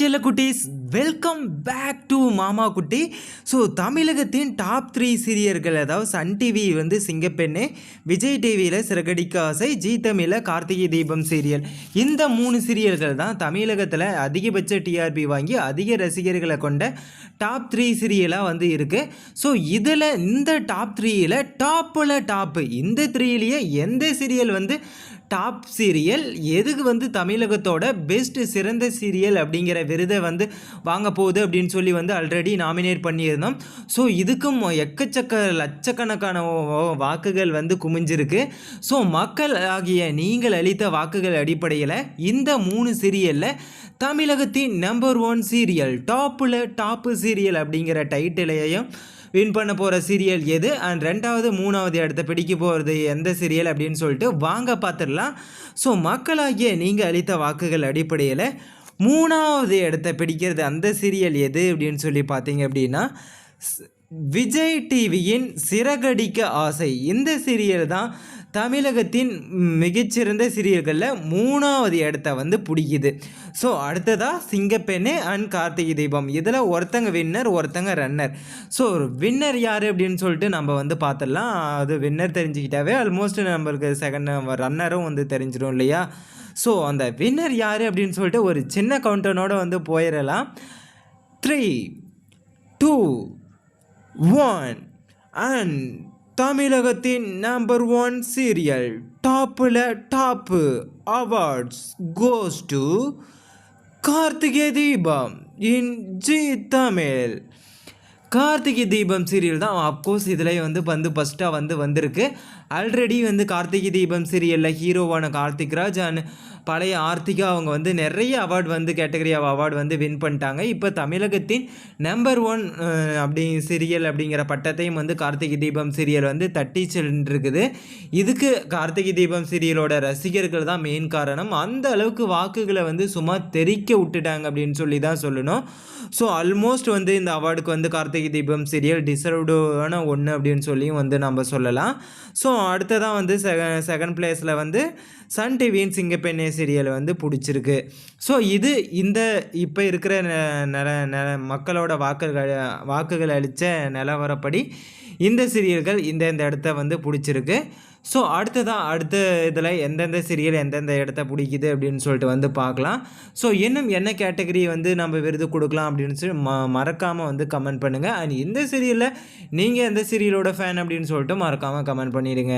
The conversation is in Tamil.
செல்ல குட்டீஸ் வெல்கம் பேக் டு மாமா குட்டி. ஸோ தமிழகத்தின் டாப் த்ரீ சீரியர்கள் அதாவது சன் டிவி வந்து சிங்கப்பெண்ணே விஜய் டிவியில் சிறகடிக்க ஆசை ஜி தமிழில் கார்த்திகை தீபம் சீரியல். இந்த மூணு சீரியல்கள் தான் தமிழகத்தில் அதிகபட்ச டிஆர்பி வாங்கி அதிக ரசிகர்களை கொண்ட டாப் த்ரீ சீரியலாக வந்து இருக்குது ஸோ இதில் இந்த டாப் த்ரீயில் டாப்பில் டாப்பு இந்த த்ரீலேயே எந்த சீரியல் வந்து டாப் சீரியல் எதுக்கு வந்து தமிழகத்தோட பெஸ்ட் சிறந்த சீரியல் அப்படிங்கிற விருதை வந்து வாங்க போகுது அப்படின்னு சொல்லி வந்து ஆல்ரெடி நாமினேட் பண்ணியிருந்தோம். ஸோ இதுக்கும் எக்கச்சக்க லட்சக்கணக்கான வாக்குகள் வந்து குமிஞ்சிருக்கு. ஸோ மக்கள் ஆகிய நீங்கள் அளித்த வாக்குகள் அடிப்படையில் இந்த மூணு சீரியலில் தமிழகத்தின் நம்பர் ஒன் சீரியல் டாப்பில் டாப்பு சீரியல் அப்படிங்கிற டைட்டிலையும் வின் பண்ண போகிற சீரியல் எது? அண்ட் ரெண்டாவது மூணாவது இடத்த பிடிக்க போகிறது எந்த சீரியல் அப்படின்னு சொல்லிட்டு வாங்க பார்த்துடலாம் ஸோ மக்களாகிய நீங்கள் அளித்த வாக்குகள் அடிப்படையில் மூணாவது இடத்த பிடிக்கிறது அந்த சீரியல் எது அப்படின்னு சொல்லி பார்த்தீங்க அப்படின்னா விஜய் டிவியின் சிறகடிக்க ஆசை. இந்த சீரியல் தான் தமிழகத்தின் மிகச்சிறந்த சீரியல்களில் மூணாவது இடத்த வந்து பிடிக்குது. ஸோ அடுத்ததாக சிங்கப்பெண்ணே அண்ட் கார்த்திகை தீபம். இதில் ஒருத்தங்க வின்னர் ஒருத்தங்க ரன்னர் ஸோ வின்னர் யார் அப்படின்னு சொல்லிட்டு நம்ம வந்து பார்த்துடலாம் அது வின்னர் தெரிஞ்சுக்கிட்டாவே ஆல்மோஸ்ட் நம்மளுக்கு செகண்ட் ரன்னரும் வந்து தெரிஞ்சிடும் இல்லையா? ஸோ அந்த வின்னர் யார் அப்படின்னு சொல்லிட்டு ஒரு சின்ன கவுண்டனோடு வந்து போயிடலாம். த்ரீ டூ ஒன் அண்ட் தமிழகத்தின் நம்பர் ஒன் சீரியல் டாப்பில் top awards goes to Karthigai Deepam in Zee Tamil. Karthigai Deepam serial தான் அப்கோர்ஸ் இதில் வந்து வந்து ஃபஸ்ட்டாக வந்து வந்திருக்கு. ஆல்ரெடி வந்து கார்த்திகை தீபம் சீரியலில் ஹீரோவான கார்த்திக் ராஜ் அண்ட் பழைய ஆர்த்திகா அவங்க வந்து நிறைய அவார்டு வந்து கேட்டகரி ஆஃப் அவார்டு வந்து வின் பண்ணிட்டாங்க. இப்போ தமிழகத்தின் நம்பர் ஒன் அப்படி சீரியல் அப்படிங்கிற பட்டத்தையும் வந்து கார்த்திகை தீபம் சீரியல் வந்து தட்டி சென்றிருக்குது. இதுக்கு கார்த்திகை தீபம் சீரியலோட ரசிகர்கள் தான் மெயின் காரணம். அந்த அளவுக்கு வாக்குகளை வந்து சும்மா தெரிக்க விட்டுட்டாங்க அப்படின்னு சொல்லி தான் சொல்லணும். ஸோ ஆல்மோஸ்ட் வந்து இந்த அவார்டுக்கு வந்து கார்த்திகை தீபம் சீரியல் டிசர்வ்டான ஒன்று அப்படின்னு சொல்லியும் வந்து நம்ம சொல்லலாம். ஸோ அடுத்ததான் வந்து செக செகண்ட் பிளேஸில் வந்து சன் டிவியின் சிங்கப்பெண்ணே சீரியல் வந்து பிடிச்சிருக்கு. ஸோ இது இந்த இப்போ இருக்கிற நில நில மக்களோட வாக்குகள் வாக்குகள் அளித்த நிலவரப்படி இந்த சீரியல்கள் இந்த இந்த இடத்த வந்து பிடிச்சிருக்கு. ஸோ அடுத்ததான் அடுத்த இதில் எந்தெந்த சீரியல் எந்தெந்த இடத்த பிடிக்குது அப்படின்னு சொல்லிட்டு வந்து பார்க்கலாம் ஸோ இன்னும் என்ன கேட்டகரி வந்து நம்ம விருது கொடுக்கலாம் அப்படின்னு சொல்லி ம மறக்காமல் வந்து கமெண்ட் பண்ணுங்கள் அண்ட் இந்த சீரியலில் நீங்கள் எந்த சீரியலோட ஃபேன் அப்படின்னு சொல்லிட்டு மறக்காமல் கமெண்ட் பண்ணிடுங்க.